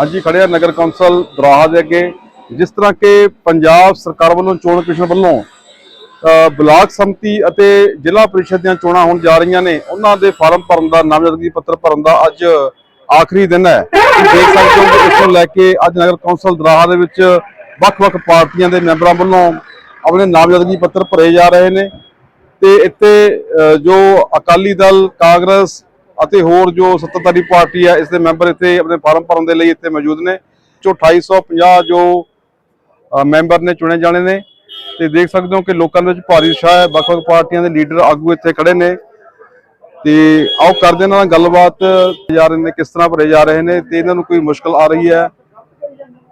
ਹਾਂਜੀ ਖੜੇ ਆ ਨਗਰ ਕੌਂਸਲ ਦਰਾਹਾ ਦੇ ਅੱਗੇ। ਜਿਸ ਤਰ੍ਹਾਂ ਕਿ ਪੰਜਾਬ ਸਰਕਾਰ ਵੱਲੋਂ ਚੋਣ ਕਮਿਸ਼ਨ ਵੱਲੋਂ ਬਲਾਕ ਸੰਮਤੀ ਅਤੇ ਜ਼ਿਲ੍ਹਾ ਪ੍ਰੀਸ਼ਦ ਦੀਆਂ ਚੋਣਾਂ ਹੋਣ ਜਾ ਰਹੀਆਂ ਨੇ, ਉਹਨਾਂ ਦੇ ਫਾਰਮ ਭਰਨ ਦਾ, ਨਾਮਜ਼ਦਗੀ ਪੱਤਰ ਭਰਨ ਦਾ ਅੱਜ ਆਖਰੀ ਦਿਨ ਹੈ। ਦੇਖ ਸਕਦੇ ਹੋ ਇਸ ਤੋਂ ਲੈ ਕੇ ਅੱਜ ਨਗਰ ਕੌਂਸਲ ਦਰਾਹਾ ਦੇ ਵਿੱਚ ਵੱਖ-ਵੱਖ ਪਾਰਟੀਆਂ ਦੇ ਮੈਂਬਰਾਂ ਵੱਲੋਂ ਆਪਣੇ ਨਾਮਜ਼ਦਗੀ ਪੱਤਰ ਭਰੇ ਜਾ ਰਹੇ ਨੇ। ਤੇ ਇੱਥੇ ਜੋ ਅਕਾਲੀ ਦਲ, ਕਾਂਗਰਸ ਅਤੇ ਹੋਰ ਜੋ ਸੱਤਾਧਾਰੀ ਪਾਰਟੀ ਹੈ ਇਸ ਦੇ ਮੈਂਬਰ ਇੱਥੇ ਆਪਣੇ ਫਾਰਮ ਭਰਨ ਦੇ ਲਈ ਇੱਥੇ ਮੌਜੂਦ ਨੇ ਜੋ 2850 ਜੋ ਮੈਂਬਰ ਨੇ ਚੁਣੇ ਜਾਣੇ ਨੇ। ਤੇ ਦੇਖ ਸਕਦੇ ਹੋ ਕਿ ਲੋਕਾਂ ਦੇ ਵਿੱਚ ਭਾਰੀ ਉਤਸ਼ਾਹ ਹੈ ਵੱਖ-ਵੱਖ ਪਾਰਟੀਆਂ ਦੇ ਲੀਡਰ ਆਗੂ ਇੱਥੇ ਖੜੇ ਨੇ। ਤੇ ਆਓ ਕਰਦੇ ਇਹਨਾਂ ਨਾਲ ਗੱਲਬਾਤ ਜਾ ਰਹੇ ਨੇ ਕਿਸ ਤਰ੍ਹਾਂ ਭਰੇ ਜਾ ਰਹੇ ਨੇ ਤੇ ਇਹਨਾਂ ਨੂੰ ਕੋਈ ਮੁਸ਼ਕਲ ਆ ਰਹੀ ਹੈ।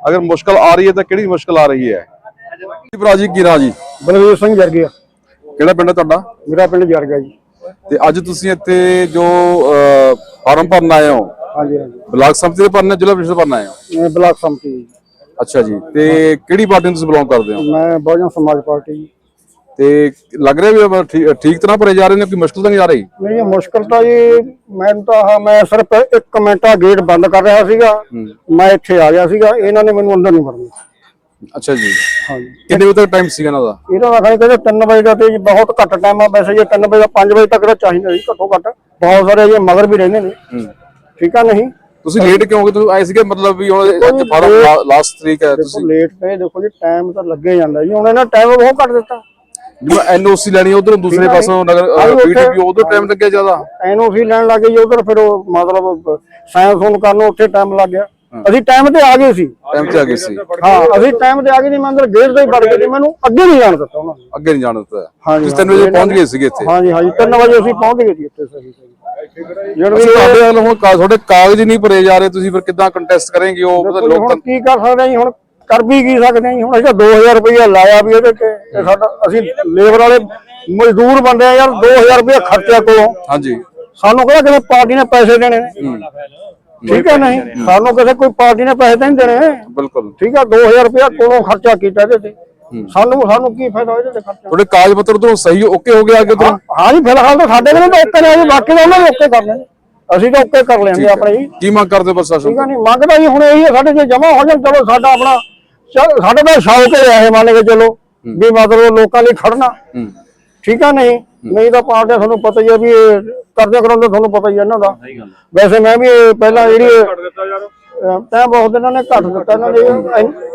ਅਗਰ ਮੁਸ਼ਕਲ ਆ ਰਹੀ ਹੈ ਤਾਂ ਕਿਹੜੀ ਮੁਸ਼ਕਲ ਆ ਰਹੀ ਹੈ? ਜੀ ਭਰਾ ਜੀ ਕੀ ਨਾਂ ਜੀ? ਬਲਵੀਰ ਸਿੰਘ ਜਰਗਿਆ। ਕਿਹੜਾ ਪਿੰਡ ਹੈ ਤੁਹਾਡਾ? ਮੇਰਾ ਪਿੰਡ ਜਰਗਾ ਜੀ। ਤੇ ਅੱਜ ਤੁਸੀਂ ਇੱਥੇ ਜੋ ਫਾਰਮ ਭਰਨ ਆਏ ਹੋ ਹਾਂਜੀ ਹਾਂਜੀ। ਬਲਾਕ ਸੰਮਤੀ ਦੇ ਭਰਨੇ ਜ਼ਿਲ੍ਹਾ ਪ੍ਰੀਸ਼ਦ ਭਰਨ ਆਏ ਹੋ? ਮੈਂ ਬਲਾਕ ਸੰਮਤੀ। ਅੱਛਾ ਜੀ ਤੇ ਕਿਹੜੀ ਪਾਰਟੀ ਨੂੰ ਤੁਸੀਂ ਬਿਲੋਂਗ ਕਰਦੇ ਹੋ? ਮੈਂ ਬਹੁਜਨ ਸਮਾਜ ਪਾਰਟੀ। ਤੇ ਲੱਗ ਰਿਹਾ ਵੀ ਠੀਕ- ਤਰ੍ਹਾਂ ਭਰੇ ਜਾ ਰਹੇ ਨੇ ਕੋਈ ਮੁਸ਼ਕਲ ਤਾਂ ਨਹੀਂ ਆ ਰਹੀ? ਨਹੀਂ ਇਹ ਮੁਸ਼ਕਲ ਤਾਂ ਜੀ ਮੈਨੂੰ ਤਾਂ ਆਹ ਮੈਂ ਸਿਰਫ ਇੱਕ ਮਿੰਟਾ ਗੇਟ ਬੰਦ ਕਰ ਰਿਹਾ ਸੀਗਾ। ਮੈਂ ਇੱਥੇ ਆ ਗਿਆ ਸੀਗਾ ਇਹਨਾਂ ਨੇ ਮੈਨੂੰ ਅੰਦਰ ਨਹੀਂ ਵੜਨਾ। ਅੱਛਾ ਜੀ। ਹਾਂਜੀ। ਕਿੰਨੇ ਵਜੇ ਤੱਕ ਟਾਈਮ ਸੀਗਾ ਇਹਨਾਂ ਦਾ? ਇਹਨਾਂ ਦਾ ਕਹਿੰਦੇ 3 ਵਜੇ ਦਾ ਤੇ ਜੀ ਬਹੁਤ ਘੱਟ ਟਾਈਮ ਆ। ਵੈਸੇ ਜੇ 3 ਵਜੇ 5 ਵਜੇ ਤੱਕ ਤਾਂ ਚਾਹੀਦਾ ਜੀ ਘੱਟੋ ਘੱਟ। ਬਹੁਤ ਸਾਰੇ ਜੇ ਮਗਰ ਵੀ ਰਹਿੰਦੇ ਨੇ। ਠੀਕ ਆ ਨਹੀਂ? ਤੁਸੀਂ ਲੇਟ ਕਿਉਂ ਗਏ ਤੁਸੀਂ ਆਏ ਸੀਗੇ ਮਤਲਬ ਵੀ ਹੁਣ ਅੱਜ ਫਾਰਮ ਲਾਸਟ ਤਰੀਕ ਹੈ ਤੁਸੀਂ। ਲੇਟ ਪਏ ਦੇਖੋ ਜੀ ਟਾਈਮ ਤਾਂ ਲੱਗੇ ਜਾਂਦਾ ਜੀ। ਹੁਣ ਇਹਨਾਂ ਟਾਈਮ ਬਹੁਤ ਘੱਟ ਦਿੱਤਾ। ਜਿਵੇਂ ਐਨਓਸੀ ਲੈਣੀ ਉਧਰੋਂ ਦੂਸਰੇ ਪਾਸੋਂ ਨਗਰ ਪੀਡੀਪੀ ਉਧਰ ਟਾਈਮ ਲੱਗਿਆ ਜ਼ਿਆਦਾ। ਐਨਓਸੀ ਲੈਣ ਲੱਗੇ ਜੀ ਉਧਰ ਫਿਰ ਉਹ ਮਤਲਬ ਸਾਇੰਸ ਹੋਣ ਕਰਨ ਉੱਥੇ ਟਾਈਮ ਲੱਗ ਗਿਆ। ਅਸੀਂ ਟਾਈਮ ਤੇ ਆ ਗਏ ਸੀ। ਟਾਈਮ ਤੇ ਆ ਗਏ ਸੀ। ਹਾਂ ਅਸੀਂ ਟਾਈਮ ਤੇ ਆ ਗਏ ਨਹੀਂ ਮੈਂ ਅੰਦਰ ਗੇਟ ਤੇ ਹੀ ਵੜ ਗਏ ਮੈਨੂੰ ਅੱਗੇ ਨਹੀਂ ਜਾਣ ਦਿੱਤਾ ਉਹਨਾਂ ਨੇ। ਅੱਗੇ ਨਹੀਂ ਜਾਣ ਦਿੱਤਾ। ਹਾਂਜੀ, ਤੁਸੀਂ 3 ਵਜੇ ਪਹੁੰਚ ਗਏ ਸੀਗੇ ਇੱਥੇ। ਹਾਂਜੀ ਹਾਂਜੀ। 3 ਵਜੇ ਅਸੀਂ ਪਹੁੰਚ ਗਏ ਸੀ ਇੱਥੇ ਸਹੀ ਸਹੀ। ਜਿਹੜੀ ਅਸੀਂ ਤੁਹਾਡੇ ਵੱਲ ਹੁਣ ਕਾ- ਤੁਹਾਡੇ ਕਾਗਜ਼ ਹੀ ਨਹੀਂ ਭਰੇ ਜਾ ਰਹੇ। ਤੁਸੀਂ ਫਿਰ ਕਿੱਦਾਂ ਕੰਟੈਸਟ ਕਰਨਗੇ ਉਹ ਮਤਲਬ ਲੋਕ ਹੁਣ ਕੀ ਕਰ ਸਕਦੇ ਹਾਂ ਜੀ? ਹੁਣ ਕਰ ਵੀ ਕੀ ਸਕਦੇ ਹਾਂ ਜੀ? ਹੁਣ ਅਸੀਂ ਤਾਂ 2000 ਰੁਪਏ ਲਾਇਆ ਵੀ ਇਹਦੇ ਤੇ। ਸਾਡਾ ਅਸੀਂ ਲੇਬਰ ਵਾਲੇ ਮਜ਼ਦੂਰ ਬੰਦੇ ਆ ਯਾਰ 2000 ਰੁਪਏ ਖਰਚਿਆ ਕੋਲੋਂ। ਹਾਂਜੀ। ਸਾਨੂੰ ਕਿਹੜਾ ਕਿਸੇ ਪਾਰਟੀ ਨੇ ਪੈਸੇ ਦੇਣੇ ਨੇ? ਠੀਕ ਹੈ ਨਹੀਂ ਸਾਨੂੰ ਕਿਸੇ ਕੋਈ ਪਾਰਟੀ ਨੇ ਪੈਸੇ ਤਾਂ ਨਹੀਂ ਦੇਣੇ। ਬਿਲਕੁਲ। ਠੀਕ ਆ 2000 ਰੁਪਏ ਕੋਲੋਂ ਖਰਚਾ ਕੀਤਾ ਇਹਦੇ ਤੇ। ਸਾਨੂੰ ਸਾਨੂੰ ਕੀ ਫਾਇਦਾ ਇਹਦੇ ਤੇ ਖਰਚਾ? ਤੁਹਾਡੇ ਕਾਗਜ਼ ਪੱਤਰ ਉਧਰੋਂ ਸਹੀ ਓਕੇ ਹੋ ਗਿਆ ਅੱਗੇ ਉਧਰੋਂ ਹਾਂ ਜੀ ਫਿਲਹਾਲ ਤਾਂ ਸਾਡੇ ਕੋਲ ਤਾਂ ਓਕੇ ਨੇ ਜੀ ਬਾਕੀ ਤਾਂ ਉਹਨਾਂ ਨੇ ਓਕੇ ਕਰ ਲੈਣੇ। ਅਸੀਂ ਤਾਂ ਓਕੇ ਕਰ ਲੈਂਦੇ ਆਪਣੇ ਜੀ। ਕੀ ਮੰਗ ਕਰਦੇ ਹੋ ਪ੍ਰਸ਼ਾਸਨ ਠੀਕ ਆ ਨਹੀਂ ਮੰਗਦਾ ਜੀ ਹੁਣ ਇਹੀ ਹੈ ਸਾਡੇ ਜੇ ਜਮਾ ਹੋ ਜਾਣ ਚਲੋ ਸਾਡਾ ਆਪਣਾ ਸਾਡਾ ਤਾਂ ਸ਼ੌਕ ਹੈ ਇਹ ਮੰਨ ਕੇ ਚਲੋ ਵੀ ਮਤਲਬ ਲੋਕਾਂ ਲਈ ਖੜਨਾ। ਹੂੰ। ਠੀਕ ਆ ਨਹੀਂ? ਨਹੀਂ ਤਾਂ ਪਾਰਟੀ ਤੁਹਾਨੂੰ ਪਤਾ ਹੀ ਹੈ ਵੀ ਇਹ ਕਰਦੇ ਕਰਾਉਂਦੇ ਤੁਹਾਨੂੰ ਪਤਾ ਹੀ ਹੈ ਇਹਨਾਂ ਦਾ। ਵੈਸੇ ਮੈਂ ਵੀ ਇਹ ਪਹਿਲਾਂ ਜਿਹੜੀ ਟਾਈਮ ਬਹੁਤ ਇਹਨਾਂ ਨੇ ਘੱਟ ਦਿੱਤਾ ਇਹਨਾਂ ਨੇ।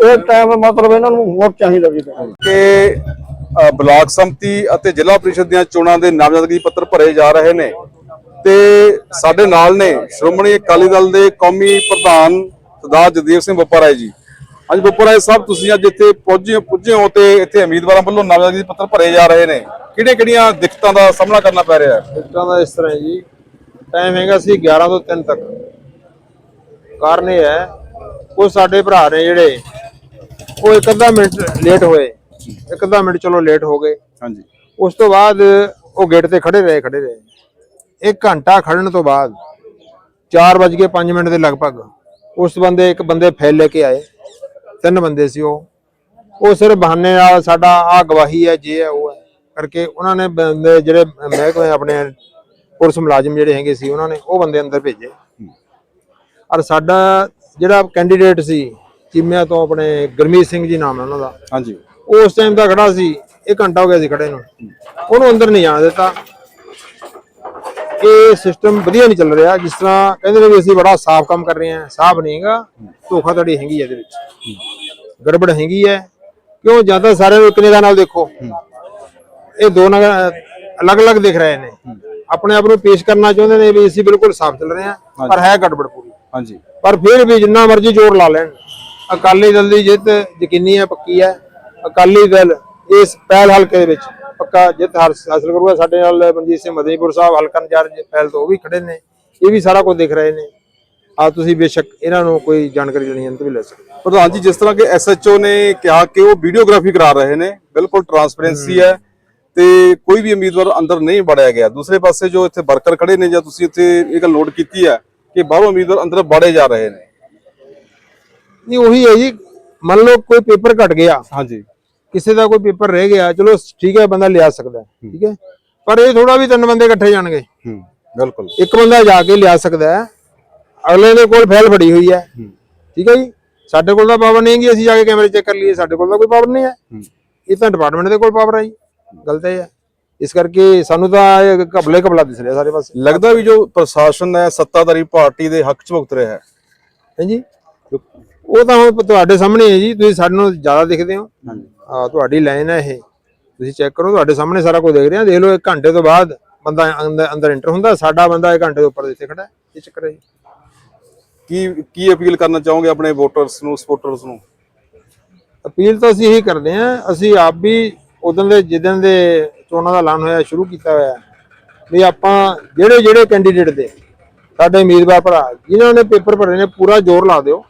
ਇਹ- ਟਾਈਮ ਮਤਲਬ ਇਹਨਾਂ ਨੂੰ ਹੋਰ ਚਾਹੀਦਾ ਵੀ ਕਿ ਬਲਾਕ ਸੰਮਤੀ ਅਤੇ ਜ਼ਿਲ੍ਹਾ ਪ੍ਰੀਸ਼ਦ ਦੀਆਂ ਚੋਣਾਂ ਦੇ ਨਾਮਜ਼ਦਗੀ ਪੱਤਰ ਭਰੇ ਜਾ ਰਹੇ ਨੇ ਤੇ ਸਾਡੇ ਨਾਲ ਨੇ ਸ਼੍ਰੋਮਣੀ ਅਕਾਲੀ ਦਲ ਦੇ ਕੌਮੀ ਪ੍ਰਧਾਨ ਸਰਦਾਰ ਜਗਦੀਪ ਸਿੰਘ ਬੱਪਰਾਏ ਜੀ। ਅੱਜ ਬੱਪਰਾਏ ਸਾਹਿਬ ਤੁਸੀਂ ਅੱਜ ਇੱਥੇ ਪਹੁੰਚੇ ਪੁੱਜੇ ਹੋ ਤੇ ਇੱਥੇ ਉਮੀਦਵਾਰਾਂ ਵੱਲੋਂ ਨਾਮਜ਼ਦਗੀ ਪੱਤਰ ਭਰੇ ਜਾ ਰਹੇ ਨੇ। ਕਿਹੜੀਆਂ ਕਿਹੜੀਆਂ ਦਿੱਕਤਾਂ ਦਾ ਸਾਹਮਣਾ ਕਰਨਾ ਪੈ ਰਿਹਾ ਹੈ? ਟਿਕਟਾਂ ਦਾ ਇਸ ਤਰ੍ਹਾਂ ਹੈ ਜੀ। ਟਾਈਮ ਹੈਗਾ ਸੀ 11 ਤੋਂ 3 ਤੱਕ। ਕਾਰਨ ਇਹ ਹੈ ਉਹ ਸਾਡੇ ਭਰਾ ਨੇ ਜਿਹੜੇ ਉਹ ਇੱਕ ਅੱਧਾ ਮਿੰਟ ਲੇਟ ਹੋਏ। ਇੱਕ ਅੱਧਾ ਮਿੰਟ ਚਲੋ ਲੇਟ ਹੋ ਗਏ। ਹਾਂਜੀ। ਉਸ ਤੋਂ ਬਾਅਦ ਉਹ ਗੇਟ ਤੇ ਖੜੇ ਰਹੇ ਖੜੇ ਰਹੇ। ਇੱਕ ਘੰਟਾ ਖੜਨ ਤੋਂ ਬਾਅਦ 4:05 ਮਿੰਟ ਦੇ ਲਗਭਗ ਉਸ ਬੰਦੇ ਇੱਕ ਬੰਦੇ ਫੈਲ ਲੈ ਕੇ ਆਏ। ਤਿੰਨ ਬੰਦੇ ਸੀ ਉਹ। ਉਹ ਸਿਰ ਬਹਾਨੇ ਨਾਲ ਸਾਡਾ ਆ ਗਵਾਹੀ ਹੈ ਜੇ ਹੈ ਉਹ ਹੈ। ਕਰਕੇ ਉਹਨਾਂ ਨੇ ਬੰਦੇ ਜਿਹੜੇ ਮਹਿਕਮੇ ਆਪਣੇ ਪੁਲਿਸ ਮੁਲਾਜ਼ਮ ਜਿਹੜੇ ਹੈਗੇ ਸੀ ਉਹਨਾਂ ਨੇ ਉਹ ਬੰਦੇ ਅੰਦਰ ਭੇਜੇ। ਔਰ ਸਾਡਾ ਜਿਹੜਾ ਕੈਂਡੀਡੇਟ ਸੀ ਚੀਮਿਆਂ ਤੋਂ ਆਪਣੇ ਗੁਰਮੀਤ ਸਿੰਘ ਜੀ ਨਾਮ ਹੈ ਉਹਨਾਂ ਦਾ। ਹਾਂਜੀ। ਉਸ ਟਾਈਮ ਦਾ ਖੜਾ ਸੀ ਇੱਕ ਘੰਟਾ ਹੋ ਗਿਆ ਸੀ ਖੜੇ ਨੂੰ। ਉਹਨੂੰ ਅੰਦਰ ਨਹੀਂ ਜਾਣ ਦਿੱਤਾ। ਇਹ ਸਿਸਟਮ ਵਧੀਆ ਨਹੀਂ ਚੱਲ ਰਿਹਾ ਜਿਸ ਤਰ੍ਹਾਂ ਕਹਿੰਦੇ ਨੇ ਵੀ ਅਸੀਂ ਬੜਾ ਸਾਫ਼ ਕੰਮ ਕਰ ਰਹੇ ਹਾਂ ਸਾਫ਼ ਨਹੀਂ ਹੈਗਾ ਧੋਖਾਧੜੀ ਹੈਗੀ ਹੈ ਇਹਦੇ ਵਿੱਚ। ਗੜਬੜ ਹੈਗੀ ਹੈ। ਕਿਉਂ? ਜ਼ਿਆਦਾ ਸਾਰਿਆਂ ਨੂੰ ਇੱਕ ਨਿਗਾਹ ਨਾਲ ਦੇਖੋ। ਇਹ ਦੋ ਨਗਰ ਅਲੱਗ-ਅਲੱਗ ਦਿਖ ਰਹੇ ਨੇ। ਆਪਣੇ ਆਪ ਨੂੰ ਪੇਸ਼ ਕਰਨਾ ਚਾਹੁੰਦੇ ਨੇ ਵੀ ਅਸੀਂ ਬਿਲਕੁਲ ਸਾਫ਼ ਚੱਲ ਰਹੇ ਹਾਂ ਪਰ ਹੈ ਗੜਬੜ ਪੂਰੀ। ਹਾਂਜੀ। ਪਰ ਫਿਰ ਵੀ ਜਿੰਨਾ ਮਰਜ਼ੀ ਜ਼ੋਰ ਲਾ ਲੈਣ। ਅਕਾਲੀ ਦਲ ਦੀ ਜਿੱਤ ਯਕੀਨੀ ਹੈ ਪੱਕੀ ਹੈ। ਅਕਾਲੀ ਦਲ ਇਸ ਪਹਿਲ ਹਲਕੇ ਦੇ ਵਿੱਚ ਪੱਕਾ ਜਿੱਤ ਹਾਸ- ਹਾਸਲ ਕਰੂਗਾ। ਸਾਡੇ ਨਾਲ ਮਨਜੀਤ ਸਿੰਘ ਮਦਨੀਪੁਰ ਸਾਹਿਬ ਹਲਕਾ ਇੰਚਾਰਜ ਪਹਿਲ ਤੋਂ ਉਹ ਵੀ ਖੜੇ ਨੇ। ਇਹ ਵੀ ਸਾਰਾ ਕੁਝ ਦਿਖ ਰਹੇ ਨੇ। ਆ ਤੁਸੀਂ ਬੇਸ਼ੱਕ ਇਹਨਾਂ ਨੂੰ ਕੋਈ ਜਾਣਕਾਰੀ ਲੈਣੀ ਹੈ ਤਾਂ ਵੀ ਲੈ ਸਕਦੇ। ਪ੍ਰਧਾਨ ਜੀ ਜਿਸ ਤਰ੍ਹਾਂ ਕਿ ਐਸਐਚਓ ਨੇ ਕਿਹਾ ਕਿ ਉਹ ਵੀਡੀਓਗ੍ਰਾਫੀ ਕਰਾ ਰਹੇ ਨੇ। ਬਿਲਕੁਲ ਟਰਾਂਸਪੇਰੈਂਸੀ ਹੈ ਤੇ ਕੋਈ ਵੀ ਉਮੀਦਵਾਰ ਅੰਦਰ ਨਹੀਂ ਵੜਿਆ ਗਿਆ। ਦੂਸਰੇ ਪਾਸੇ ਜੋ ਇੱਥੇ ਵਰਕਰ ਖੜੇ ਨੇ ਜਾਂ ਤੁਸੀਂ ਇੱਥੇ ਇਹ ਗੱਲ ਨੋਟ ਕੀਤੀ ਹੈ ਕਿ ਬਾਹਰੋਂ ਉਮੀਦਵਾਰ ਅੰਦਰ ਵੜੇ ਜਾ ਰਹੇ ਨੇ। ਨਹੀਂ ਉਹੀ ਹੈ ਜੀ। ਮੰਨ ਲਓ ਕੋਈ ਪੇਪਰ ਘਟ ਗਿਆ। ਹਾਂਜੀ। ਕਿਸੇ ਦਾ ਕੋਈ ਪੇਪਰ ਰਹਿ ਗਿਆ ਚਲੋ ਠੀਕ ਹੈ ਬੰਦਾ ਲਿਆ ਸਕਦਾ ਠੀਕ ਹੈ। ਪਰ ਇਹ ਥੋੜਾ ਵੀ ਤਿੰਨ ਬੰਦੇ ਇਕੱਠੇ ਜਾਣਗੇ। ਹੂੰ ਬਿਲਕੁਲ। ਇੱਕ ਬੰਦਾ ਜਾ ਕੇ ਲਿਆ ਸਕਦਾ ਹੈ ਅਗਲੇ ਦੇ ਕੋਲ ਫੈਲ ਫੜੀ ਹੋਈ ਹੈ ਠੀਕ ਹੈ ਜੀ। ਸਾਡੇ ਕੋਲ ਤਾਂ ਪਾਵਰ ਨਹੀਂ ਹੈਗੀ ਅਸੀਂ ਜਾ ਕੇ ਕੈਮਰੇ ਚੈੱਕ ਕਰ ਲਈਏ ਸਾਡੇ ਕੋਲ ਤਾਂ ਕੋਈ ਪਾਵਰ ਨਹੀਂ ਹੈ। ਇਹ ਤਾਂ ਡਿਪਾਰਟਮੈਂਟ ਦੇ ਕੋਲ ਪਾਵਰ ਹੈ ਜੀ ਗਲਤ ਹੈ। ਇਸ ਕਰਕੇ ਸਾਨੂੰ ਤਾਂ ਇਹ ਘਬਲੇ ਘਬਲਾ ਦਿਸ ਰਿਹਾ ਸਾਰੇ ਪਾਸੇ। ਲੱਗਦਾ ਵੀ ਜੋ ਪ੍ਰਸ਼ਾਸਨ ਹੈ ਸੱਤਾਧਾਰੀ ਪਾਰਟੀ ਦੇ ਹੱਕ 'ਚ ਭੁਗਤ ਰਿਹਾ ਹੈ। ਹਾਂਜੀ। ਉਹ ਤਾਂ ਹੁਣ ਤੁਹਾਡੇ ਸਾਹਮਣੇ ਹੈ ਜੀ ਤੁਸੀਂ ਸਾਡੇ ਨਾਲੋਂ ਜ਼ਿਆਦਾ ਦਿਖਦੇ ਹੋ। ਹਾਂ ਤੁਹਾਡੀ ਲਾਈਨ ਹੈ ਇਹ। ਤੁਸੀਂ ਚੈੱਕ ਕਰੋ ਤੁਹਾਡੇ ਸਾਹਮਣੇ ਸਾਰਾ ਕੁਝ ਦੇਖ ਰਹੇ ਆ ਦੇਖ ਲਓ ਇੱਕ ਘੰਟੇ ਤੋਂ ਬਾਅਦ ਬੰਦਾ ਅੰਦਰ ਐਂਟਰ ਹੁੰਦਾ ਸਾਡਾ ਬੰਦਾ ਇੱਕ ਘੰਟੇ ਦੇ ਉੱਪਰ ਇੱਥੇ ਖੜਾ ਇਹ ਚੱਕਰ ਹੈ ਕੀ ਕੀ ਅਪੀਲ ਕਰਨਾ ਚਾਹੋਗੇ ਆਪਣੇ ਵੋਟਰਸ ਨੂੰ ਸਪੋਰਟਰਸ ਨੂੰ? ਅਪੀਲ ਤਾਂ ਅਸੀਂ ਇਹੀ ਕਰਦੇ ਹਾਂ ਅਸੀਂ ਆਪ ਵੀ ਉਦੋਂ ਦੇ ਜਿੱਦਣ ਦੇ ਚੋਣਾਂ ਦਾ ਐਲਾਨ ਹੋਇਆ ਸ਼ੁਰੂ ਕੀਤਾ ਹੋਇਆ ਵੀ ਆਪਾਂ ਜਿਹੜੇ ਜਿਹੜੇ ਕੈਂਡੀਡੇਟ ਦੇ ਸਾਡੇ ਉਮੀਦਵਾਰ ਭਰਾ ਜਿਨ੍ਹਾਂ ਨੇ ਪੇਪਰ ਭਰੇ ਨੇ ਪੂਰਾ ਜ਼ੋਰ ਲਾ ਦਿਓ।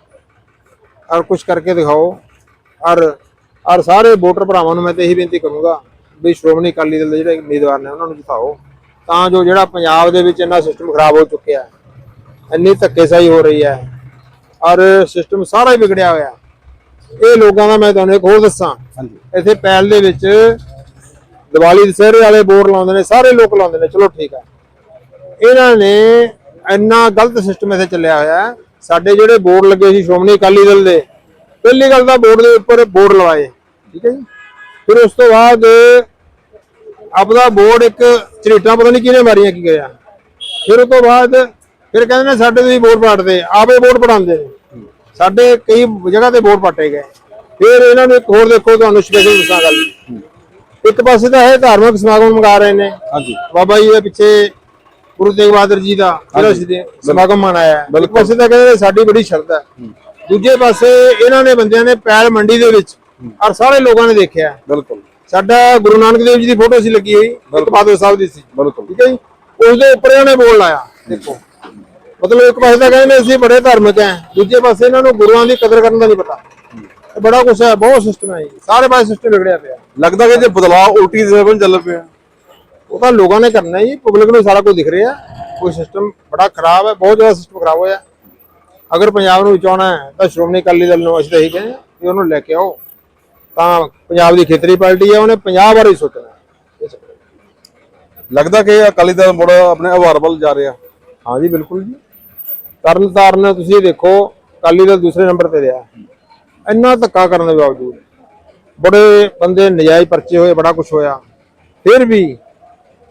ਔਰ ਕੁਝ ਕਰਕੇ ਦਿਖਾਓ। ਔਰ ਔਰ ਸਾਰੇ ਵੋਟਰ ਭਰਾਵਾਂ ਨੂੰ ਮੈਂ ਤੇ ਇਹੀ ਬੇਨਤੀ ਕਰੂੰਗਾ ਵੀ ਸ਼੍ਰੋਮਣੀ ਅਕਾਲੀ ਦਲ ਦੇ ਜਿਹੜੇ ਉਮੀਦਵਾਰ ਨੇ ਉਹਨਾਂ ਨੂੰ ਜਿਤਾਓ। ਤਾਂ ਜੋ ਜਿਹੜਾ ਪੰਜਾਬ ਦੇ ਵਿੱਚ ਇੰਨਾ ਸਿਸਟਮ ਖਰਾਬ ਹੋ ਚੁੱਕਿਆ ਹੈ ਇੰਨੀ ਧੱਕੇਸ਼ਾਹੀ ਹੋ ਰਹੀ ਹੈ ਔਰ ਸਿਸਟਮ ਸਾਰਾ ਹੀ ਵਿਗੜਿਆ ਹੋਇਆ ਇਹ ਲੋਕਾਂ ਦਾ ਮੈਂ ਤੁਹਾਨੂੰ ਇੱਕ ਹੋਰ ਦੱਸਾਂ ਹਾਂਜੀ। ਇੱਥੇ ਪੈਲ ਦੇ ਵਿੱਚ ਦੀਵਾਲੀ ਦਸਹਿਰੇ ਵਾਲੇ ਬੋਰਡ ਲਾਉਂਦੇ ਨੇ ਸਾਰੇ ਲੋਕ ਲਾਉਂਦੇ ਨੇ ਚਲੋ ਠੀਕ ਹੈ। ਇਹਨਾਂ ਨੇ ਇੰਨਾ ਗਲਤ ਸਿਸਟਮ ਇੱਥੇ ਚੱਲਿਆ ਹੋਇਆ ਸਾਡੇ ਜਿਹੜੇ ਬੋਰਡ ਲੱਗੇ ਸੀ ਸ਼੍ਰੋਮਣੀ ਅਕਾਲੀ ਦਲ ਦੇ ਪਹਿਲੀ ਗੱਲ ਤਾਂ ਬੋਰਡ ਦੇ ਉੱਪਰ ਬੋਰਡ ਲਵਾਏ ਠੀਕ ਹੈ ਜੀ। ਫਿਰ ਉਸ ਤੋਂ ਬਾਅਦ ਆਪਦਾ ਬੋਰਡ ਇੱਕ ਝਰੀਟਾਂ ਪਤਾ ਨਹੀਂ ਕਿਹਨੇ ਮਾਰੀਆਂ ਕੀ ਗਿਆ ਫਿਰ ਉਸ ਤੋਂ ਬਾਅਦ ਫਿਰ ਕਹਿੰਦੇ ਨੇ ਸਾਡੇ ਤੁਸੀਂ ਬੋਰਡ ਪਾੜਦੇ ਆਪੇ ਬੋਰਡ ਪੜਾਉਂਦੇ ਨੇ। ਸਾਡੇ ਕਈ ਜਗ੍ਹਾ ਤੇ ਬੋਰਡ ਪਾਟੇ ਗਏ। ਫਿਰ ਇਹਨਾਂ ਨੂੰ ਇੱਕ ਹੋਰ ਦੇਖੋ ਤੁਹਾਨੂੰ ਸਪੈਸ਼ਲ ਦੱਸਾਂ ਗੱਲ। ਇੱਕ ਪਾਸੇ ਤਾਂ ਇਹ ਧਾਰਮਿਕ ਸਮਾਗਮ ਮੰਗਾ ਰਹੇ ਨੇ। ਹਾਂਜੀ। ਬਾਬਾ ਜੀ ਦੇ ਪਿੱਛੇ ਗੁਰੂ ਤੇਗ ਬਹਾਦਰ ਜੀ ਦਾ ਜਿਹੜਾ ਸਮਾਗਮ ਮਨਾਇਆ। ਇੱਕ ਪਾਸੇ ਤਾਂ ਕਹਿੰਦੇ ਸਾਡੀ ਬੜੀ ਸ਼ਰਧਾ ਹੈ। ਦੂਜੇ ਪਾਸੇ ਇਹਨਾਂ ਨੇ ਬੰਦਿਆਂ ਨੇ ਪੈਰ ਮੰਡੀ ਦੇ ਵਿੱਚ ਔਰ ਸਾਰੇ ਲੋਕਾਂ ਨੇ ਦੇਖਿਆ। ਬਿਲਕੁਲ। ਸਾਡਾ ਗੁਰੂ ਨਾਨਕ ਦੇਵ ਜੀ ਦੀ ਫੋਟੋ ਸੀ ਲੱਗੀ ਹੋਈ ਇੱਕ ਬਹਾਦਰ ਸਾਹਿਬ ਦੀ ਸੀ। ਬਿਲਕੁਲ। ਠੀਕ ਹੈ ਜੀ? ਉਸ ਦੇ ਉੱਪਰ ਇਹਨਾਂ ਨੇ ਬੋਲ ਲਾਇਆ। ਦੇਖੋ। ਮਤਲਬ ਇੱਕ ਪਾਸੇ ਤਾਂ ਕਹਿੰਦੇ ਅਸੀਂ ਬੜੇ ਧਾਰਮਿਕ ਹੈ ਦੂਜੇ ਪਾਸੇ ਇਹਨਾਂ ਨੂੰ ਗੁਰੂਆਂ ਦੀ ਕਦਰ ਕਰਨ ਦਾ ਨਹੀਂ ਪਤਾ। ਬੜਾ ਕੁਛ ਹੈ ਬਹੁਤ ਸਿਸਟਮ ਹੈ ਜੀ। ਸਾਰੇ ਪਾਸੇ ਸਿਸਟਮ ਵਿਗੜਿਆ ਪਿਆ। ਲੱਗਦਾ ਕਿ ਜੇ ਬਦਲਾਅ ਉਲਟੀ ਦਿਸ਼ਾ ਵੱਲ ਚੱਲ ਪਿਆ। ਉਹ ਤਾਂ ਲੋਕਾਂ ਨੇ ਕਰਨਾ ਹੈ ਜੀ ਪਬਲਿਕ ਨੂੰ ਸਾਰਾ ਕੁਝ ਦਿਖ ਰਿਹਾ। ਕੋਈ ਸਿਸਟਮ ਬੜਾ ਖਰਾਬ ਹੈ ਬਹੁਤ ਜ਼ਿਆਦਾ ਸਿਸਟਮ ਖਰਾਬ ਹੋਇਆ। ਅਗਰ ਪੰਜਾਬ ਨੂੰ ਬਚਾਉਣਾ ਹੈ, ਤਾਂ ਸ਼੍ਰੋਮਣੀ ਅਕਾਲੀ ਦਲ ਨੂੰ ਅਸੀਂ ਤਾਂ ਇਹੀ ਕਹਿੰਦੇ ਹਾਂ ਕਿ ਉਹਨੂੰ ਲੈ ਕੇ ਆਓ। ਤਾਂ ਪੰਜਾਬ ਦੀ ਖੇਤਰੀ ਪਾਰਟੀ ਹੈ ਉਹਨੇ ਪੰਜਾਬ ਬਾਰੇ ਸੋਚਣਾ ਲੱਗਦਾ ਕਿ ਅਕਾਲੀ ਦਲ ਮੁੜ ਆਪਣੇ ਆਵਾਰ ਵੱਲ ਜਾ ਰਿਹਾ। ਹਾਂ ਜੀ, ਬਿਲਕੁਲ ਜੀ। ਤਰਨ ਤਾਰਨ ਤੁਸੀਂ ਦੇਖੋ, ਅਕਾਲੀ ਦਲ ਦੂਸਰੇ ਨੰਬਰ ਤੇ ਰਿਹਾ। ਇੰਨਾ ਧੱਕਾ ਕਰਨ ਦੇ ਬਾਵਜੂਦ ਬੜੇ ਬੰਦੇ ਨਜਾਇਜ਼ ਪਰਚੇ ਹੋਏ, ਬੜਾ ਕੁਝ ਹੋਇਆ। ਫਿਰ ਵੀ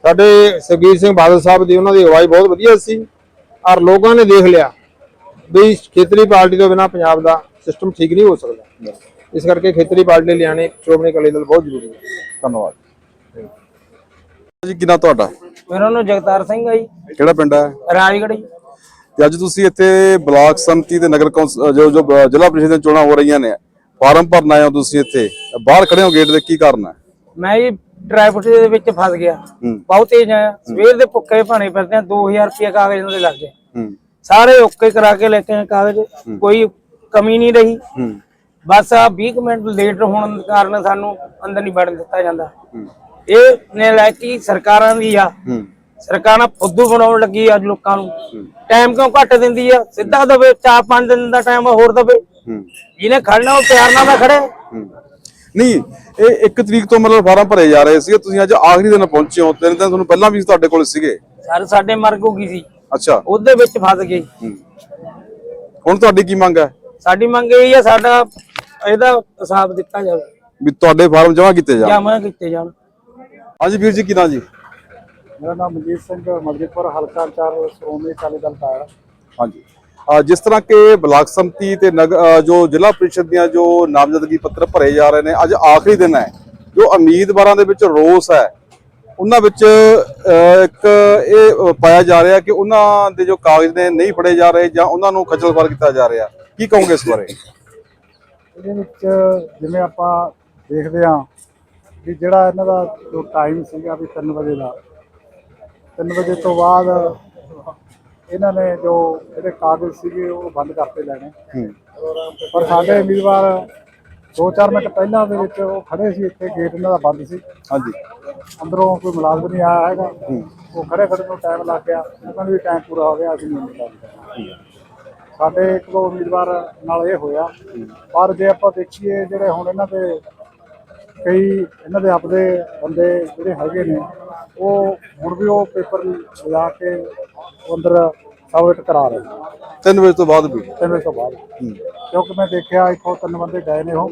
ਸਾਡੇ ਸੁਖਬੀਰ ਸਿੰਘ ਬਾਦਲ ਸਾਹਿਬ ਦੀ ਉਹਨਾਂ ਦੀ ਅਗਵਾਈ ਬਹੁਤ ਵਧੀਆ ਸੀ। ਔਰ ਲੋਕਾਂ ਨੇ ਦੇਖ ਲਿਆ ਵੀ ਖੇਤਰੀ ਪਾਰਟੀ ਤੋਂ ਬਿਨਾ ਪੰਜਾਬ ਦਾ ਸਿਸਟਮ ਠੀਕ ਨਹੀਂ ਹੋ ਸਕਦਾ। ਇਸ ਕਰਕੇ ਖੇਤਰੀ ਪਾਰਟੀ ਲਿਆਣੇ ਸ਼੍ਰੋਮਣੀ ਅਕਾਲੀ ਦਲ ਬਹੁਤ ਜ਼ਰੂਰੀ ਹੈ। ਧੰਨਵਾਦ। ਜੀ ਕਿੰਨਾ ਤੁਹਾਡਾ? ਮੇਰਾ ਨਾਮ ਜਗਤਾਰ ਸਿੰਘ ਹੈ ਜੀ। ਕਿਹੜਾ ਪਿੰਡ ਹੈ ਰਾਜਗੜ੍ਹ ਜੀ। ਤੇ ਅੱਜ ਤੁਸੀਂ ਇੱਥੇ ਬਲਾਕ ਸੰਮਤੀ ਤੇ ਨਗਰ ਕੌਂਸਲ ਜੋ ਜੋ ਜ਼ਿਲ੍ਹਾ ਪ੍ਰੀਸ਼ਦ ਦੀਆਂ ਚੋਣਾਂ ਹੋ ਰਹੀਆਂ ਨੇ ਫਾਰਮ ਭਰਨ ਆਏ ਹੋ ਤੁਸੀਂ ਇੱਥੇ। ਬਾਹਰ ਖੜੇ ਹੋ ਗੇਟ ਦੇ ਕੀ ਕਾਰਨ ਹੈ? ਮੈਂ ਜੀ ਟ੍ਰੈਫਿਕ ਦੇ ਵਿੱਚ ਫਸ ਗਿਆ। ਬਹੁਤ ਤੇਜ਼ ਆਇਆ। ਸਵੇਰ ਦੇ ਭੁੱਖੇ ਭਾਣੇ ਫਿਰਦੇ ਆ 2000 ਰੁਪਏ ਕਾਗਜ਼ ਇਹਨਾਂ ਦੇ ਲੱਗ ਗਏ। ਹੂੰ। ਸਾਰੇ ਓਕੇ ਕਰਾ ਕੇ ਲੈ ਕੇ ਆਏ ਕਾਗਜ਼ ਕੋਈ ਕਮੀ ਨਹੀਂ ਰਹੀ। ਹੂੰ। ਬਸ ਆ 20 ਕੁ ਮਿੰਟ ਲੇਟ ਹੋਣ ਕਾਰਨ ਸਾਨੂੰ ਅੰਦਰ ਨਹੀਂ ਵੜਨ ਦਿੱਤਾ ਜਾਂਦਾ। ਹੂੰ। ਇਹ ਨਲਾਇਕੀ ਸਰਕਾਰਾਂ ਦੀ ਆ। ਹੂੰ। ਸਰਕਾਰਾਂ ਫੁੱਦੂ ਬਣਾਉਣ ਲੱਗੀ ਆ ਲੋਕਾਂ ਨੂੰ। ਟਾਈਮ ਕਿਉਂ ਘੱਟ ਦਿੰਦੀ ਆ? ਸਿੱਧਾ ਦਵੇ 4-5 ਦਿਨ ਦਾ ਟਾਈਮ ਹੋਰ ਦਵੇ। ਜਿਹਨੇ ਖੜਨਾ ਉਹ ਪਿਆਰ ਨਾਲ ਖੜੇ। ਨਹੀਂ ਇਹ 1 ਤਰੀਕ ਤੋਂ ਮਤਲਬ ਫਾਰਮ ਭਰੇ ਜਾ ਰਹੇ ਸੀ ਤੁਸੀਂ ਅੱਜ ਆਖਰੀ ਦਿਨ ਪਹੁੰਚੇ ਹੋ। ਤਿੰਨ ਦਿਨ ਤੁਹਾਨੂੰ ਪਹਿਲਾਂ ਵੀ ਤੁਹਾਡੇ ਕੋਲ ਸੀਗੇ। ਸਰ ਸਾਡੇ ਮਰਗ ਹੋ ਗਈ ਸੀ। ਅੱਛਾ। ਉਹਦੇ ਵਿੱਚ ਫਸ ਗਏ। ਹੁਣ ਤੁਹਾਡੀ ਕੀ ਮੰਗ ਹੈ? ਸਾਡੀ ਮੰਗ ਇਹ ਹੈ ਸਾਡਾ ਇਹਦਾ ਹਿਸਾਬ ਦਿੱਤਾ ਜਾਵੇ। ਵੀ ਤੁਹਾਡੇ ਫਾਰਮ ਜਮ੍ਹਾਂ ਕੀਤੇ ਜਾਣ। ਜਮ੍ਹਾਂ ਕੀਤੇ ਜਾਣ। ਹਾਂਜੀ ਵੀਰ ਜੀ ਕਿਨਾਂ ਜੀ? ਮੇਰਾ ਨਾਮ ਮਨਜੀਤ ਸਿੰਘ ਮਜੀਦਪੁਰ ਹਲਕਾ ਚਾਰ ਸ਼੍ਰੋਮਣੀ ਅਕਾਲੀ ਦਲ ਦਾ ਹੈ। ਹਾਂਜੀ। ਅ, ਜਿਸ ਤਰ੍ਹਾਂ ਕਿ ਬਲਾਕ ਸੰਮਤੀ ਤੇ ਨਗ ਅ, ਜੋ ਜ਼ਿਲ੍ਹਾ ਪ੍ਰੀਸ਼ਦ ਦੀਆਂ ਜੋ ਨਾਮਜ਼ਦਗੀ ਪੱਤਰ ਭਰੇ ਜਾ ਰਹੇ ਨੇ ਅੱਜ ਆਖਰੀ ਦਿਨ ਹੈ। ਜੋ ਉਮੀਦਵਾਰਾਂ ਦੇ ਵਿੱਚ ਰੋਸ ਹੈ ਉਹਨਾਂ ਵਿੱਚ ਇੱਕ ਇਹ ਪਾਇਆ ਜਾ ਰਿਹਾ ਕਿ ਉਹਨਾਂ ਦੇ ਜੋ ਕਾਗਜ਼ ਨੇ ਨਹੀਂ ਫੜੇ ਜਾ ਰਹੇ ਜਾਂ ਉਹਨਾਂ ਨੂੰ ਖੱਜਲ ਖੁਆਰ ਕੀਤਾ ਜਾ ਰਿਹਾ। ਕੀ ਕਹੋਗੇ ਇਸ ਬਾਰੇ? ਇਹਦੇ ਵਿੱਚ ਜਿਵੇਂ ਆਪਾਂ ਦੇਖਦੇ ਹਾਂ ਵੀ ਜਿਹੜਾ ਇਹਨਾਂ ਦਾ ਜੋ ਟਾਈਮ ਸੀਗਾ ਵੀ 3 ਵਜੇ ਦਾ 3 ਵਜੇ ਤੋਂ ਬਾਅਦ ਇਹਨਾਂ ਨੇ ਜੋ ਜਿਹੜੇ ਕਾਗਜ਼ ਸੀਗੇ ਉਹ ਬੰਦ ਕਰਤੇ ਲੈਣੇ। ਹੂੰ। ਪਰ ਸਾਡੇ ਉਮੀਦਵਾਰ 2-4 ਮਿੰਟ ਪਹਿਲਾਂ ਦੇ ਵਿੱਚ ਉਹ ਖੜੇ ਸੀ ਇੱਥੇ ਗੇਟ ਇਹਨਾਂ ਦਾ ਬੰਦ ਸੀ। ਹਾਂਜੀ। ਅੰਦਰੋਂ ਕੋਈ ਮੁਲਾਜ਼ਮ ਨਹੀਂ ਆਇਆ ਹੈਗਾ। ਉਹ ਖੜੇ ਖੜੇ ਨੂੰ ਟਾਈਮ ਲੱਗ ਗਿਆ। ਉਹਨਾਂ ਨੂੰ ਵੀ ਟਾਈਮ ਪੂਰਾ ਹੋ ਗਿਆ ਅਸੀਂ ਨਹੀਂ ਨਿਕਲਦੇ ਸਾਡੇ ਇੱਕ ਦੋ ਉਮੀਦਵਾਰ ਨਾਲ ਇਹ ਹੋਇਆ। ਪਰ ਜੇ ਆਪਾਂ ਦੇਖੀਏ ਜਿਹੜੇ ਹੁਣ ਇਹਨਾਂ ਦੇ ਕਈ ਇਹਨਾਂ ਦੇ ਆਪਦੇ ਬੰਦੇ ਜਿਹੜੇ ਹੈਗੇ ਨੇ ਉਹ ਹੁਣ ਵੀ ਉਹ ਪੇਪਰ ਲਿਜਾ ਕੇ ਉਹ ਅੰਦਰ ਸਬਮਿਟ ਕਰਾ ਰਹੇ ਹਾਂ 3 ਵਜੇ ਤੋਂ ਬਾਅਦ ਵੀ? ਤਿੰਨ ਵਜੇ ਤੋਂ ਬਾਅਦ। ਕਿਉਂਕਿ ਮੈਂ ਦੇਖਿਆ ਇੱਥੋਂ ਤਿੰਨ ਬੰਦੇ ਗਏ ਨੇ ਉਹ।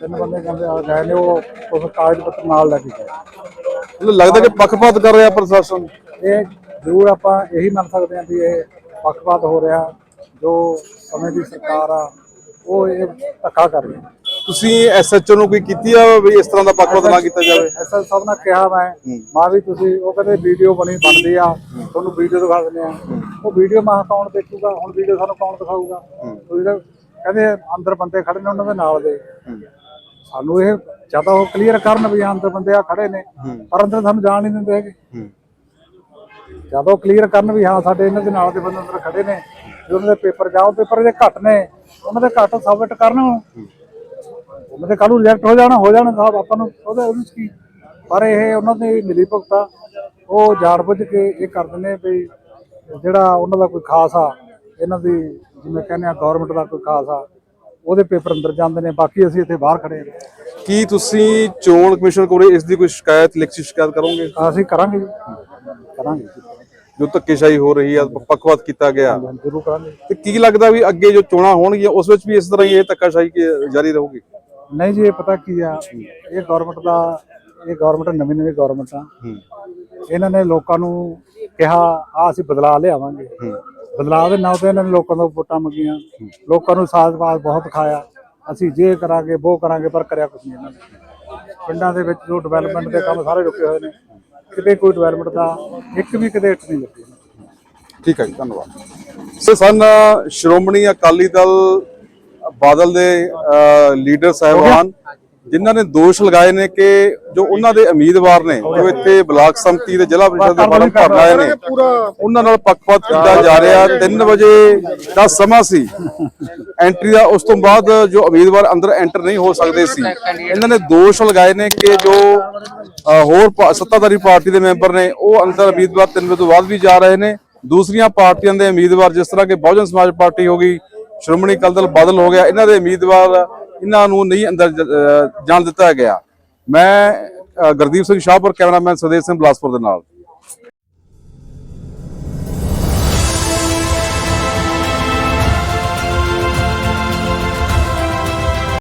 ਤਿੰਨ ਬੰਦੇ ਕਹਿੰਦੇ ਆ ਗਏ ਨੇ ਉਹ ਉਸ ਕਾਗਜ਼ ਪੱਤਰ ਨਾਲ ਲੈ ਕੇ ਗਏ। ਮੈਨੂੰ ਲੱਗਦਾ ਕਿ ਪੱਖਪਾਤ ਕਰ ਰਿਹਾ ਪ੍ਰਸ਼ਾਸਨ? ਇਹ ਜ਼ਰੂਰ ਆਪਾਂ ਇਹੀ ਮੰਨ ਸਕਦੇ ਹਾਂ ਵੀ ਇਹ ਪੱਖਪਾਤ ਹੋ ਰਿਹਾ। ਜੋ ਸਮੇਂ ਦੀ ਸਰਕਾਰ ਆ ਉਹ ਇਹ ਧੱਕਾ ਕਰ ਰਹੀ ਹੈ। ਤੁਸੀਂ ਐਸਐਚਓ ਨੂੰ ਕੋਈ ਕੀਤੀ ਆ ਵੀ ਇਸ ਤਰ੍ਹਾਂ ਦਾ ਪੱਖਪਾਤ ਨਾ ਕੀਤਾ ਜਾਵੇ? ਐਸਐਲ ਸਾਹਿਬ ਨੇ ਕਿਹਾ ਮੈਂ। ਮਾ ਵੀ ਤੁਸੀਂ ਉਹ ਕਹਿੰਦੇ ਵੀਡੀਓ ਬਣੀ ਬਣਦੀ ਆ। ਤੁਹਾਨੂੰ ਵੀਡੀਓ ਦਿਖਾ ਦਿੰਦੇ ਆ। ਉਹ ਵੀਡੀਓ ਮਾ ਕੌਣ ਦੇਖੂਗਾ? ਹੁਣ ਵੀਡੀਓ ਸਾਨੂੰ ਕੌਣ ਦਿਖਾਊਗਾ? ਕਹਿੰਦੇ ਅੰਦਰ ਬੰਦੇ ਖੜੇ ਨੇ ਉਹਨਾਂ ਦੇ ਨਾਲ ਦੇ। ਸਾਨੂੰ ਇਹ ਜਾਂ ਤਾਂ ਉਹ ਕਲੀਅਰ ਕਰਨ ਵੀ ਅੰਦਰ ਬੰਦੇ ਆ ਖੜੇ ਨੇ। ਪਰ ਅੰਦਰ ਸਾਨੂੰ ਜਾਣ ਨਹੀਂ ਦਿੰਦੇ ਹੈਗੇ। ਜਦੋਂ ਕਲੀਅਰ ਕਰਨ ਵੀ ਹਾਂ ਸਾਡੇ ਇਹਨਾਂ ਦੇ ਨਾਲ ਦੇ ਬੰਦੇ ਅੰਦਰ ਖੜੇ ਨੇ। ਉਹਨਾਂ ਦੇ ਪੇਪਰ ਜਾਓ ਪੇਪਰ ਜੇ ਘੱਟ ਨੇ ਉਹਨਾਂ ਦੇ ਘੱਟ ਸਬਮਿਟ ਕਰਨ। ਉਹਨਾਂ ਦੇ ਕੱਲ ਨੂੰ ਰਿਜੈਕਟ ਹੋ ਜਾਣਾ ਹੋ ਜਾਣਾ ਸਾਹਿਬ ਆਪਾਂ ਨੂੰ ਉਹਦੇ ਉਹਦੇ ਚ ਕੀ? ਪਰ ਇਹ ਉਹਨਾਂ ਦੀ ਮਿਲੀ ਭੁਗਤਾ ਉਹ ਜਾਣਬੁੱਝ ਕੇ ਇਹ ਕਰਦੇ ਨੇ ਵੀ ਜਿਹੜਾ ਉਹਨਾਂ ਦਾ ਕੋਈ ਖਾਸ ਆ ਇਹਨਾਂ ਦੀ ਜਿਵੇਂ ਕਹਿੰਦੇ ਆ ਗਵਰਨਮੈਂਟ ਦਾ ਕੋਈ ਖਾਸ ਆ ਉਹਦੇ ਪੇਪਰ ਅੰਦਰ ਜਾਂਦੇ ਨੇ ਬਾਕੀ ਅਸੀਂ ਇੱਥੇ ਬਾਹਰ ਖੜੇ ਹਾਂ। ਕੀ ਤੁਸੀਂ ਚੋਣ ਕਮਿਸ਼ਨ ਕੋਲ ਇਸ ਦੀ ਕੋਈ ਸ਼ਿਕਾਇਤ ਲਿਖਤੀ ਸ਼ਿਕਾਇਤ ਕਰੋਗੇ? ਅਸੀਂ ਕਰਾਂਗੇ ਜੀ। ਕਰਾਂਗੇ ਜੀ। ਧੱਕੇਸ਼ਾਹੀ ਹੋ ਰਹੀ ਆ ਪੱਖਪਾਤ ਕੀਤਾ ਗਿਆ। ਜ਼ਰੂਰ ਕਰਾਂਗੇ। ਤੇ ਕੀ ਲੱਗਦਾ ਵੀ ਅੱਗੇ ਜੋ ਚੋਣਾਂ ਹੋਣਗੀਆਂ ਉਸ ਵਿੱਚ ਵੀ ਇਸ ਤਰ੍ਹਾਂ ਹੀ ਇਹ ਧੱਕਾਸ਼ਾਹੀ ਜਾਰੀ ਰਹੂਗੀ? ਨਹੀਂ ਜੀ ਇਹ ਪਤਾ ਕੀ ਆ? ਇਹ ਗਵਰਨਮੈਂਟ ਦਾ ਇਹ ਗਵਰਨਮੈਂਟ ਨਵੀਂ ਨਵੀਂ ਗਵਰਨਮੈਂਟ ਆ। ਇਹਨਾਂ ਨੇ ਲੋਕਾਂ ਨੂੰ ਕਿਹਾ ਆ ਅਸੀਂ ਬਦਲਾਅ ਲਿਆਵਾਂਗੇ। ਬਦਲਾਅ ਦੇ ਨਾਂ ਤੇ ਇਹਨਾਂ ਨੇ ਲੋਕਾਂ ਤੋਂ ਵੋਟਾਂ ਮੰਗੀਆਂ। ਲੋਕਾਂ ਨੂੰ ਸਾਜ਼ਬਾਜ਼ ਬਹੁਤ ਖਾਇਆ। ਅਸੀਂ ਜੇ ਕਰਾਂਗੇ ਉਹ ਕਰਾਂਗੇ ਪਰ ਕਰਿਆ ਕੁਝ ਨਹੀਂ ਇਹਨਾਂ ਨੇ। ਪਿੰਡਾਂ ਦੇ ਵਿੱਚ ਜੋ ਡਿਵੈਲਪਮੈਂਟ ਦੇ ਕੰਮ ਸਾਰੇ ਰੁਕੇ ਹੋਏ ਨੇ। ਕਿਤੇ ਕੋਈ ਡਿਵੈਲਪਮੈਂਟ ਦਾ ਇੱਕ ਵੀ ਕਿਤੇ ਇੱਟ ਨਹੀਂ ਲੱਗੀ। ਠੀਕ ਹੈ ਜੀ ਧੰਨਵਾਦ। ਸੋ ਸਨ ਸ਼੍ਰੋਮਣੀ ਅਕਾਲੀ ਦਲ ਬਾਦਲ ਦੇ ਲੀਡਰ ਸਾਹਿਬਾਨ ਜਿਨ੍ਹਾਂ ਨੇ ਦੋਸ਼ ਲਗਾਏ ਨੇ ਕਿ ਜੋ ਉਹਨਾਂ ਦੇ ਉਮੀਦਵਾਰ ਨੇ ਜੋ ਇੱਥੇ ਬਲਾਕ ਸੰਮਤੀ ਦੇ ਜ਼ਿਲ੍ਹਾ ਪ੍ਰੀਸ਼ਦ ਦੇ ਫਾਰਮ ਭਰਨ ਆਏ ਨੇ ਉਹਨਾਂ ਨਾਲ ਪੱਖਪਾਤ ਕੀਤਾ ਜਾ ਰਿਹਾ। 3 ਵਜੇ ਦਾ ਸਮਾਂ ਸੀ। ਐਂਟਰੀ ਦਾ ਉਸ ਤੋਂ ਬਾਅਦ ਜੋ ਉਮੀਦਵਾਰ ਅੰਦਰ ਐਂਟਰ ਨਹੀਂ ਹੋ ਸਕਦੇ ਸੀ ਇਹਨਾਂ ਨੇ ਦੋਸ਼ ਲਗਾਏ ਨੇ ਕਿ ਜੋ ਹੋਰ ਸੱਤਾਧਾਰੀ ਪਾਰਟੀ ਦੇ ਮੈਂਬਰ ਨੇ ਉਹ ਅੰਦਰ ਉਮੀਦਵਾਰ 3 ਵਜੇ ਤੋਂ ਬਾਅਦ ਵੀ ਜਾ ਰਹੇ ਨੇ। ਦੂਸਰੀਆਂ ਪਾਰਟੀਆਂ ਦੇ ਉਮੀਦਵਾਰ ਜਿਸ ਤਰ੍ਹਾਂ ਕਿ ਬਹੁਜਨ ਸਮਾਜ ਪਾਰਟੀ ਹੋ ਗਈ ਸ਼੍ਰੋਮਣੀ ਅਕਾਲੀ ਦਲ ਬਾਦਲ ਹੋ ਗਿਆ, ਇਹਨਾਂ ਦੇ ਉਮੀਦਵਾਰ, ਇਹਨਾਂ ਨੂੰ ਨਹੀਂ ਅੰਦਰ ਜਾਣ ਦਿੱਤਾ ਗਿਆ। ਮੈਂ ਗੁਰਦੀਪ ਸਿੰਘ ਸ਼ਾਹਪੁਰ, ਕੈਮਰਾਮੈਨ ਸੁਦੇਸ਼ ਸਿੰਘ ਬਲਾਸਪੁਰ ਦੇ ਨਾਲ।